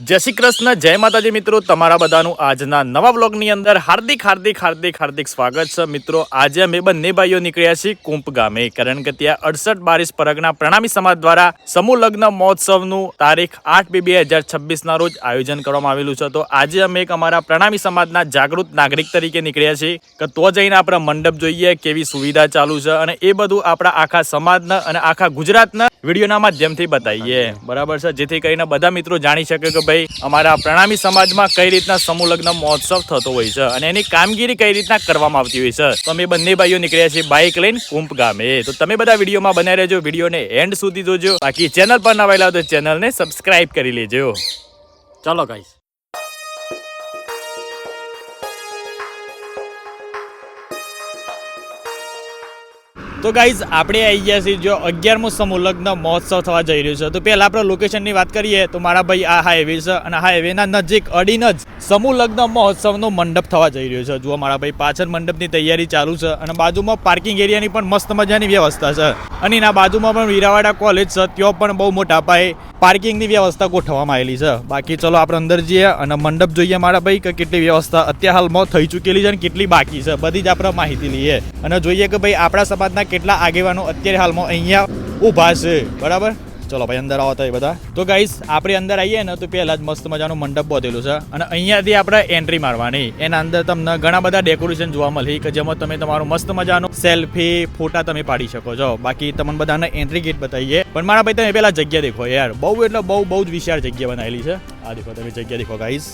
જય શ્રી કૃષ્ણ, જય માતાજી મિત્રો. તમારા બધાનું આજના નવા વ્લોગની અંદર હાર્દિક હાર્દિક હાર્દિક હાર્દિક સ્વાગત છે. મિત્રો, આજે અમે બંને ભાઈઓ નીકળ્યા છીએ કુંપ ગામે. કારણ કે ત્યાં અડસઠ બારીસ પરગના પ્રણામી સમાજ દ્વારા સમૂહ લગ્ન મહોત્સવનું તારીખ આઠ બે બે હજાર છવ્વીસના રોજ આયોજન કરવામાં આવેલું છે. તો આજે અમે એક અમારા પ્રણામી સમાજના જાગૃત નાગરિક તરીકે નીકળ્યા છીએ કે તો જઈને આપણે મંડપ જોઈએ, કેવી સુવિધા ચાલુ છે અને એ બધું આપણા આખા સમાજના અને આખા ગુજરાતના વિડીયોના માધ્યમથી બતાવીએ. બરાબર છે? જેથી કરીને બધા મિત્રો જાણી શકે કે ભાઈ, અમારા પ્રણામી સમાજમાં કઈ રીતના સમૂહ લગ્ન મહોત્સવ થતો હોય છે અને એની કામગીરી કઈ રીતના કરવામાં આવતી હોય છે? તો અમે બંને ભાઈઓ નીકળ્યા છીએ બાઇક લઈને કુંભ ગામે. તો તમે બધા વિડીયોમાં બનાવી રહેજો, વિડીયોને એન્ડ સુધી જોજો. બાકી ચેનલ પર નવા તો ચેનલને સબસ્ક્રાઇબ કરી લેજો. ચાલો ગાઈસ તો ગાઈઝ આપણે આવી ગયા છીએ જો અગિયારમું સમૂહલગ્ન મહોત્સવ થવા જઈ રહ્યો છે. તો પહેલાં આપણે લોકેશનની વાત કરીએ તો મારા ભાઈ આ હાઈવે છે અને હાઈવેના નજીક અડીને જ સમુલગ્ન મહોત્સવનો મંડપ થવા જઈ રહ્યો છે. જુઓ મારા ભાઈ, પાછળ મંડપની તૈયારી ચાલુ છે અને બાજુમાં પાર્કિંગ એરિયાની પણ મસ્ત મજાની વ્યવસ્થા છે. અને એના બાજુમાં પણ વીરાવાડા કોલેજ છે, ત્યાં પણ બહુ મોટા પાયે પાર્કિંગની વ્યવસ્થા ગોઠવવામાં આવેલી છે. બાકી ચલો આપણે અંદર જઈએ અને મંડપ જોઈએ મારા ભાઈ કે કેટલી વ્યવસ્થા અત્યારે હાલમાં થઈ ચૂકેલી છે અને કેટલી બાકી છે. બધી જ આપણે માહિતી લઈએ. અને જોઈએ કે ભાઈ આપણા સમાજના કેટલા આગેવાનો અત્યારે હાલમાં અહીંયા ઊભા છે. બરાબર? ચલો ભાઈ, અંદર આવો તો એ બધા. તો ગાઈસ આપણે અંદર આવીએ ને તો પહેલાં જ મસ્ત મજાનું મંડપ બોધેલું છે અને અહીંયાથી આપણે એન્ટ્રી મારવાની. એના અંદર તમને ઘણા બધા ડેકોરેશન જોવા મળી કે જેમાં તમે તમારું મસ્ત મજાનું સેલ્ફી ફોટા તમે પાડી શકો છો. બાકી તમને બધાને એન્ટ્રી ગેટ બતાવીએ. પણ મારા ભાઈ, તમે પહેલા જગ્યા દેખો યાર. બહુ એટલે બહુ બહુ જ વિશાળ જગ્યા બનાવેલી છે. આ દેખો તમે જગ્યા દેખો ગાઈસ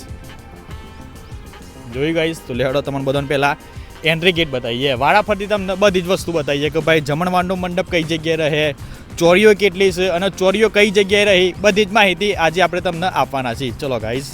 જોઈ ગાઈસ તો લેહડો તમને બધાને પહેલા. એન્ટ્રી ગેટ બતાવીએ. વારાફરતી તમને બધી જ વસ્તુ બતાવીએ કે ભાઈ જમણવારનો મંડપ કઈ જગ્યાએ રહે, ચોરીઓ કેટલી છે અને ચોરીઓ કઈ જગ્યાએ રહી, બધી જ માહિતી આજે આપણે તમને આપવાના છીએ. ચલો ગાઈઝ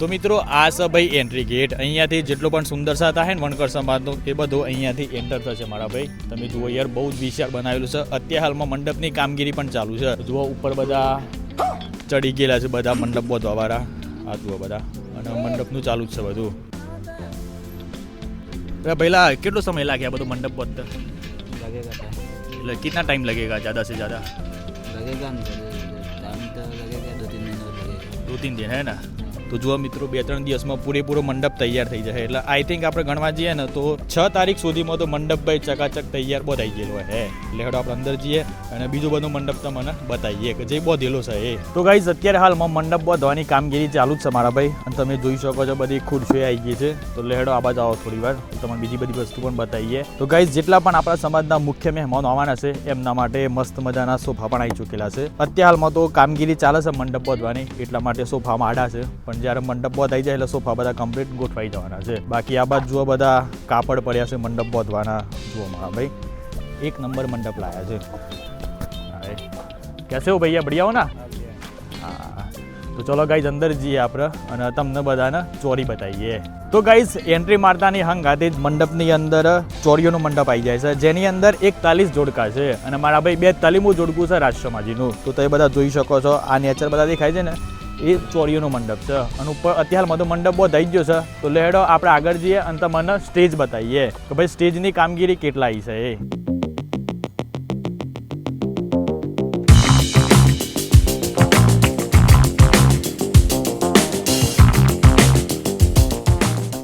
તો મિત્રો આ છે ભાઈ એન્ટ્રી ગેટ અહીંયાથી જેટલો પણ સુંદરસા થાય ને વણકર સમાજનું એ બધું અહીંયાથી એન્ટર થશે મારા ભાઈ. તમે જુઓ યાર બહુ જ વિશાળ બનાવેલું છે. અત્યારે હાલમાં મંડપની કામગીરી પણ ચાલુ છે. જુઓ ઉપર બધા ચડી ગયેલા છે બધા મંડપો દ્વારા આ જુઓ બધા. અને મંડપનું ચાલુ જ છે બધું. પહેલા કેટલો સમય લાગે આ બધું મંડપ બધું લગેગા એટલે કેટલા ટાઈમ લાગેગા? જ્યાદા સે જ્યાદા? લગેગા દો તીન દો તીન દિન હે ના? તો જુઓ મિત્રો, બે ત્રણ દિવસમાં પૂરેપૂરો મંડપ તૈયાર થઈ જશે. એટલે આઈ થિંક આપણે ગણવા જઈએ ને તો છ તારીખ સુધીમાં તો મંડપ ભાઈ ચકાચક તૈયાર બોધાઈ ગયેલો હે. એટલે હેડો આપણે અંદર જઈએ અને બીજું બધું મંડપ તમને બતાવીએ કે જે બોધેલો છે એ. તો ગાઈઝ અત્યારે હાલમાં મંડપ બોધવાની કામગીરી ચાલુ જ છે મારા ભાઈ. અને તમે જોઈ શકો છો બધી ખુરશીઓ આવી ગઈ છે. તો લેહડો આ આવો થોડી વાર. તમને બીજી બધી વસ્તુ પણ બતાવીએ. તો ગાઈઝ જેટલા પણ આપણા સમાજના મુખ્ય મહેમાનો આવવાના છે, એમના માટે મસ્ત મજાના સોફા પણ આવી ચૂકેલા છે. અત્યારે હાલમાં તો કામગીરી ચાલે છે મંડપ બધવાની. એટલા માટે સોફામાં આડા છે. પણ જ્યારે મંડપ બોધ આવી જાય એટલે સોફા બધા કમ્પ્લીટ ગોઠવાઈ જવાના છે. બાકી આ બાદ જુઓ બધા કાપડ પડ્યા છે મંડપ બોધવાના જુઓ મારા ભાઈ, એક નંબર મંડપ લાયા છે. કેસે હો ભૈયા, બઢિયા હો ના? હા. તો ચલો ગાઈઝ અંદર જઈએ આપણે અને તમને બધાને ચોરી બતાવીએ. તો ગાઈઝ એન્ટ્રી મારતાની હંગાતે જ મંડપની અંદર ચોરીઓનો મંડપ આવી જાય છે. જેની અંદર એકતાલીસ જોડકા છે અને મારા ભાઈ બે તાલીમું જોડકું છે રાજશ્રમાજીનું તો તમે બધા જોઈ શકો છો, આ નેચર બધા દેખાય છે ને? એ ચોરીઓનો મંડપ છે. અને ઉપર અત્યારમાં તો મંડપ બહુ થઈ ગયો છે. તો લેડો, આપણે આગળ જઈએ અને તમને સ્ટેજ બતાવીએ કે ભાઈ સ્ટેજની કામગીરી કેટલા છે એ.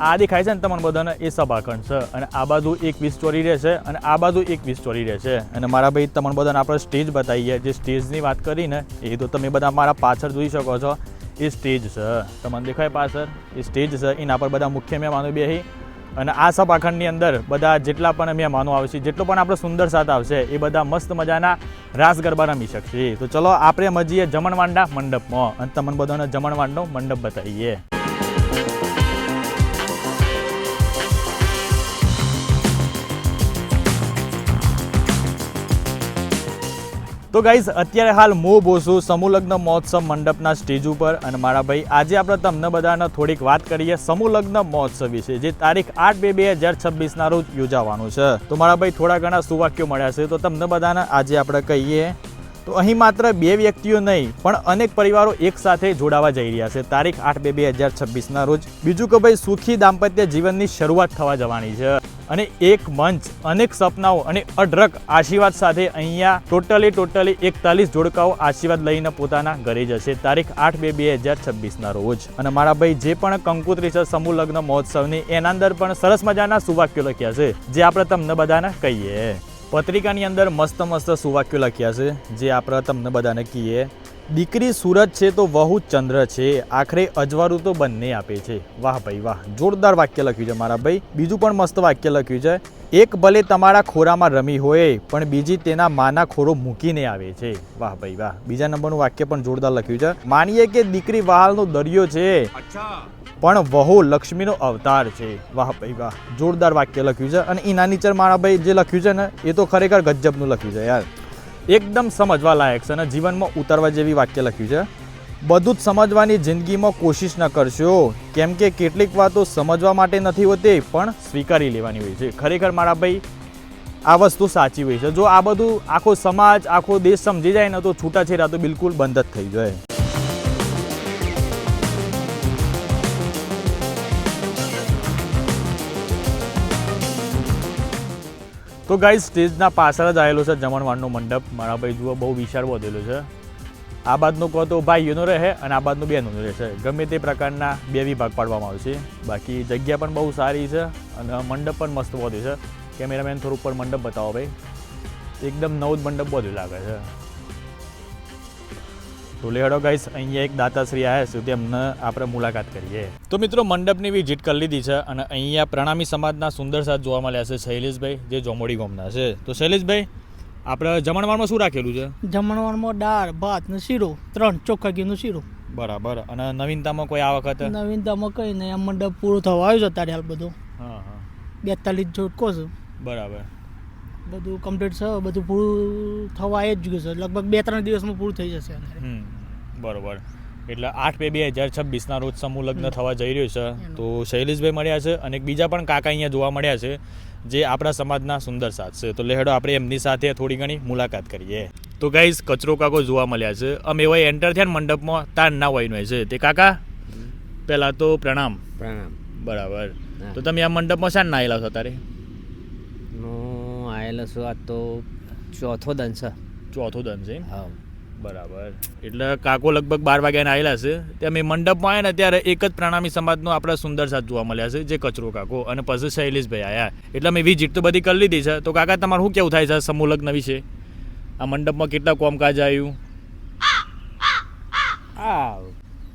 આ દેખાય છે ને તમને બધાને, એ સભાખંડ છે. અને આ બાજુ એક વીસ ચોરી રહેશે અને આ બાજુ એક વીસ ચોરી રહેશે. અને મારા ભાઈ તમને બધાને આપણે સ્ટેજ બતાવીએ જે સ્ટેજની વાત કરીને, એ તો તમે બધા મારા પાછળ જોઈ શકો છો. એ સ્ટેજ છે. તમને દેખાય પાછળ? એ સ્ટેજ છે. એના પર બધા મુખ્ય મહેમાનો બેસી અને આ સભાખંડની અંદર બધા જેટલા પણ મહેમાનો આવશે, જેટલો પણ આપણો સુંદર સાથ આવશે, એ બધા મસ્ત મજાના રાસ ગરબા રમી શકશે. તો ચલો, આપણે મજીએ જમણવાંડા મંડપમાં. અને તમને બધાને જમણવાંડનો મંડપ બતાવીએ. તો ગાઈઝ અત્યારે હાલ મો બોસુ સમૂહલગ્ન મહોત્સવ મંડપના સ્ટેજ ઉપર અને મારા ભાઈ, આજે આપણે તમને બધાને થોડીક વાત કરીએ સમૂહલગ્ન મહોત્સવ વિશે, જે તારીખ આઠ બે બે હજાર છવ્વીસના રોજ યોજાવાનું છે. તો મારા ભાઈ, થોડા ઘણા સુવાક્યો મળ્યા છે, તો તમને બધાને આજે આપણે કહીએ, તો અહીં માત્ર બે વ્યક્તિઓ નહીં, પણ અનેક પરિવારો એક સાથે જોડાવા જઈ રહ્યા છે. તારીખ આઠ બે બે હજાર છવ્વીસના રોજ. બીજું કે ભાઈ, સુખી દાંપત્ય જીવનની શરૂઆત થવા જવાની છે. અને એક મંચ, અનેક સપનાઓ અને અઢળક આશીર્વાદ સાથે અહીંયા ટોટલી ટોટલી એકતાલીસ જોડકાઓ આશીર્વાદ લઈને પોતાના ઘરે જશે. તારીખ આઠ બે બે હજાર છવ્વીસના રોજ. અને મારા ભાઈ, જે પણ કંકુત્રી છે સમૂહ લગ્ન મહોત્સવની એના અંદર પણ સરસ મજાના સુવાક્યો લખ્યા છે, જે આપણે તમને બધાને કહીએ. પત્રિકાની અંદર મસ્ત મસ્ત સુવાક્યો લખ્યા છે. જે આપણે તમને બધાને કહીએ, દીકરી સુરત છે તો વહુ ચંદ્ર છે. આખરે અજવાળું તો બંને આપે છે. વાહ ભાઈ વાહ, જોરદાર વાક્ય લખ્યું છે મારા ભાઈ. બીજું પણ મસ્ત વાક્ય લખ્યું છે, એક ભલે તમારા ખોરામાં રમી હોય, પણ બીજી તેના માના ખોરો મૂકીને આવે છે. વાહ ભાઈ વાહ, બીજા નંબરનું વાક્ય પણ જોરદાર લખ્યું છે. માનીએ કે દીકરી વહાલનો દરિયો છે. પણ વહુ લક્ષ્મીનો અવતાર છે. વાહ ભાઈ વાહ. જોરદાર વાક્ય લખ્યું છે અને એના નીચે મારા ભાઈ જે લખ્યું છે ને, એ તો ખરેખર ગજબનું લખ્યું છે યાર. એકદમ સમજવા લાયક છે અને જીવનમાં ઉતારવા જેવી વાક્ય લખ્યું છે. બધું જ સમજવાની જિંદગીમાં કોશિશ ન કરશો. કેમ કે કેટલીક વાતો સમજવા માટે નથી હોતી, પણ સ્વીકારી લેવાની હોય છે. ખરેખર મારા ભાઈ, આ વસ્તુ સાચી હોય છે. જો આ બધું આખો સમાજ, આખો દેશ સમજી જાય ને તો છૂટાછેડા તો બિલકુલ બંધ જ થઈ જાય. તો ગાઈ સ્ટેજના પાછળ જ આવેલો છે જમણવારનો મંડપ. મારા ભાઈ જુઓ, બહુ વિશાળ વધેલો છે. આ બાજુનો કહો તો ભાઈઓનો રહે અને આ બાજુનો બહેનોનો રહેશે ગમે તે પ્રકારના બે વિભાગ પાડવામાં આવશે બાકી જગ્યા પણ બહુ સારી છે અને મંડપ પણ મસ્ત વધ્યો છે. કેમેરામેન થોડુંક પણ મંડપ બતાવો ભાઈ. એકદમ નવું જ મંડપ બધું લાગે છે. તો લેહડો ગાઈસ અહીંયા એક દાતાશ્રી આવ્યા છે તેમને આપણે મુલાકાત કરીએ. તો મિત્રો મંડપની વિઝિટ કરી લીધી છે અને અહીંયા પ્રણામી સમાજના સુંદર સાથ જોવા મળ્યા છે શૈલેષભાઈ જે જોમોડી ગામના છે. તો શૈલેષભાઈ આપણે જમણવારમાં શું રાખેલું છે? જમણવારમાં દાળ ભાત ને શીરો ત્રણ ચોખ્ખા ઘીનો શીરો. બરાબર. અને નવીનતામાં કોઈ આ વખત? નવીનતામાં કંઈ નહીં આ મંડપ પૂરો થવા આવ્યો છે અત્યારે હાલ બધો. હા હા. બેતાલીસ જોટકો છે. બરાબર. બધું કમ્પ્લીટ છે બધું પૂરું થવા એ જ ગયું છે. લગભગ બે ત્રણ દિવસમાં પૂરું થઈ જશે હમ બરોબર. એટલે આઠ બે બે હજાર છવ્વીસના રોજ સમૂહ લગ્ન થવા જઈ રહ્યું છે. તો શૈલેષભાઈ મળ્યા છે અને બીજા પણ કાકા અહીંયા જોવા મળ્યા છે જે આપણા સમાજના સુંદર સાથ છે. તો લેહડો આપણે એમની સાથે થોડી ઘણી મુલાકાત કરીએ. તો ગાઈઝ કચરો કાકો જોવા મળ્યા છે. અમે એવા એન્ટર થયા ને મંડપમાં તાર ના હોય છે. તે કાકા પહેલાં તો પ્રણામ. પ્રણામ. બરાબર. તો તમે આ મંડપમાં શા ના આવેલા છો તારે? આવેલો છું આ તો ચોથો દન છે. ચોથો દન છે હા. બરાબર. એટલે કાકો લગભગ બાર વાગ્યાને આવેલા છે. ત્યાં મેં મંડપમાં આવ્યા ને ત્યારે એક જ પ્રણામી સમાજનો આપણા સુંદર સાથ જોવા મળ્યા છે જે કચરો કાકો અને પછી શૈલેષભાઈ આવ્યા એટલે મેં વિઝિટ તો બધી કરી લીધી છે. તો કાકા તમારું શું કેવું થાય છે સમૂહ લગ્ન વિશે? આ મંડપમાં કેટલા કોમકાજ આવ્યું? હા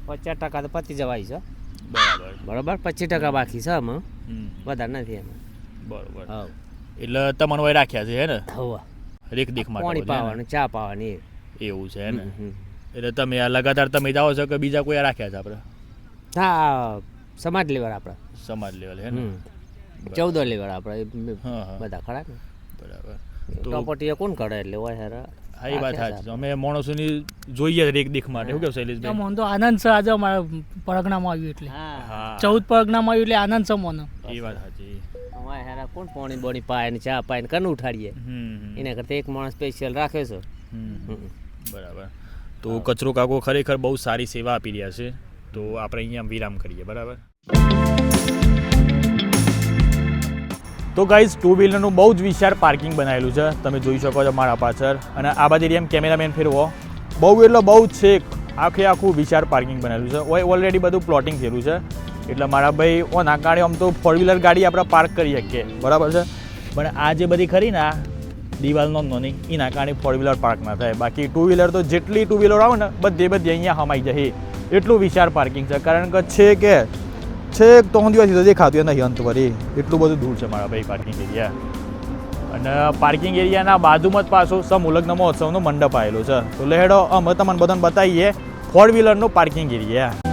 પચાસ ટકા તો પતી જવાય છે. બરાબર. બરાબર? પચીસ ટકા બાકી છે આમાં. વધારે નથી એમાં. બરોબર. હા. એટલે તમને વય રાખ્યા છે હે ને? હવા. રેખ દેખ માટે પાણી? પાવાનું ચા પાવાની. એવું છે હે ને. એટલે તમે આ લગાતાર તમે જાઓ છો કે બીજા કોઈ રાખ્યા છે આપણે હા સમાજ લેવલ આપણે સમાજ લેવલ હે ને. ચૌદ લેવલ આપણે બધા ખરા ને. બરાબર. પ્રોપર્ટીએ પ્રોપર્ટી કોણ કરે એટલે હોય હેરા? હા એ વાત સાચી અમે માણસોની જોઈએ રેખ દેખ માટે. શું કેવું શૈલેષભાઈ? મને તો આનંદ છે આજે અમારા પરગણામાં આવ્યું એટલે. ચૌદ પરગણામાં આવ્યું એટલે આનંદ છે મોનો. એ વાત અમારે હેરા કોણ પાણી બોણી પાય ને ચા પાય ને કન ઉઠાડીએ? એના કરતા એક માણસ સ્પેશિયલ રાખે છે. બરાબર. તો કચરો કાકો ખરેખર બહુ સારી સેવા આપી રહ્યા છે. તો આપણે અહીંયા વિરામ કરીએ બરાબર? તો ગાઈઝ ટુ વ્હીલરનું બહુ જ વિશાળ પાર્કિંગ બનાવેલું છે. તમે જોઈ શકો છો મારા પાછળ. અને આ બાજુ એમ કેમેરામેન ફેરવો. બહુ એટલે બહુ જ છેક આખે આખું વિશાળ પાર્કિંગ બનાવેલું છે. ઓલરેડી બધું પ્લોટિંગ થયેલું છે. એટલે મારા ભાઈ ઓ નાકાળે આમ તો ફોર વ્હીલર ગાડી આપણે પાર્ક કરી શકીએ. બરાબર છે. પણ આ જે બધી ખરી ને આ દિવાલનો નોની એના કારણે ફોર વ્હીલર પાર્ક ના થાય. બાકી ટુ વ્હીલર તો જેટલી ટુ વ્હીલર આવે ને બધે બધી અહીંયા હમાઈ જશે એટલું વિશાળ પાર્કિંગ છે. કારણ કે છે કે છેક ત્રણ દિવસ સુધી ખાતું દેખાતું નહીં અંત વરી એટલું બધું દૂર છે મારા ભાઈ પાર્કિંગ એરિયા અને પાર્કિંગ એરિયાના બાજુમાં જ પાછો સમુલગ્ન મહોત્સવનો મંડપ આવેલો છે. તો લેડો અમે તમને બધાને બતાવીએ ફોર વ્હીલરનો પાર્કિંગ એરિયા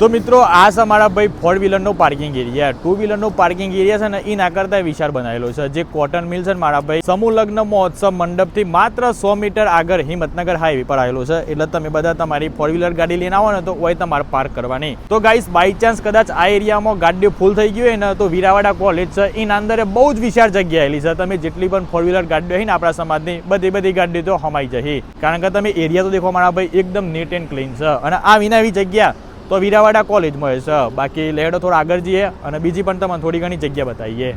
તો મિત્રો, આ છે મારા ભાઈ ફોર વ્હીલરનો પાર્કિંગ એરિયા ટુ વ્હીલરનો પાર્કિંગ એરિયા છે ને એ ના કરતા વિશાળ બનાવેલો છે. જે કોટન મિલ છે મારા ભાઈ, સમૂહ લગ્ન મહોત્સવ મંડપથી માત્ર સો મીટર આગળ હિંમતનગર હાઈવે પર આવેલો છે. એટલે તમે બધા તમારી ફોર વ્હીલર ગાડી લઈને આવો ને, તો હોય તમારે પાર્ક કરવાની. તો ગાઈસ બાય ચાન્સ કદાચ આ એરિયામાં ગાડીઓ ફૂલ થઈ ગઈ હોય ને, તો વીરાવાડા કોલેજ છે. એના અંદર બહુ જ વિશાળ જગ્યા આવેલી છે. તમે જેટલી પણ ફોર વ્હીલર ગાડીઓ હોય ને, આપણા સમાજની, બધી બધી ગાડીઓ તો હમાઈ જશે. કારણ કે તમે એરિયા તો દેખો મારા ભાઈ, એકદમ નીટ એન્ડ ક્લીન છે. અને આ વિના એવી જગ્યા તો વીરાવાડા કોલેજમાં છે બાકી લેડો થોડા આગળ જઈએ અને બીજી પણ તમને થોડી ઘણી જગ્યા બતાવીએ.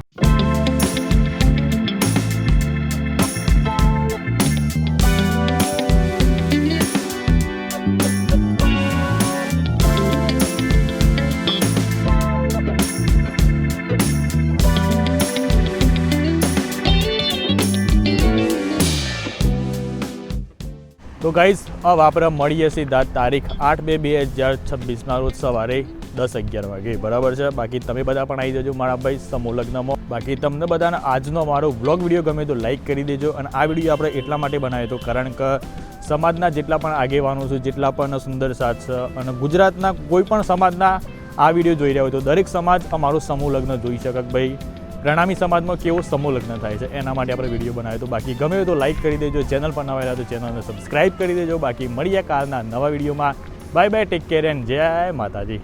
તો ગાઈઝ હવે આપણે મળીએ સીધા તારીખ આઠ બે બે હજાર છવ્વીસના રોજ સવારે દસ અગિયાર વાગે. બરાબર છે? બાકી તમે બધા પણ આવી જજો મારા ભાઈ સમૂહ લગ્નમાં. બાકી તમને બધાને આજનો મારો વ્લોગ વીડિયો ગમે તો લાઈક કરી દેજો અને આ વીડિયો આપણે એટલા માટે બનાવ્યો હતો કારણ કે સમાજના જેટલા પણ આગેવાનો છે, જેટલા પણ સુંદર સાથ છે અને ગુજરાતના કોઈ પણ સમાજના આ વીડિયો જોઈ રહ્યા હોય તો દરેક સમાજ અમારો સમૂહ લગ્ન જોઈ શકે ભાઈ પ્રણામી સમાજમાં કેવો સમૂહ લગ્ન થાય છે, એના માટે આપણે વીડિયો બનાવ્યો તો બાકી ગમે તો લાઈક કરી દેજો ચેનલ પર નવા તો ચેનલને સબસ્ક્રાઇબ કરી દેજો. બાકી મળીએ કાલના નવા વિડીયોમાં. Bye bye take care and જય માતાજી.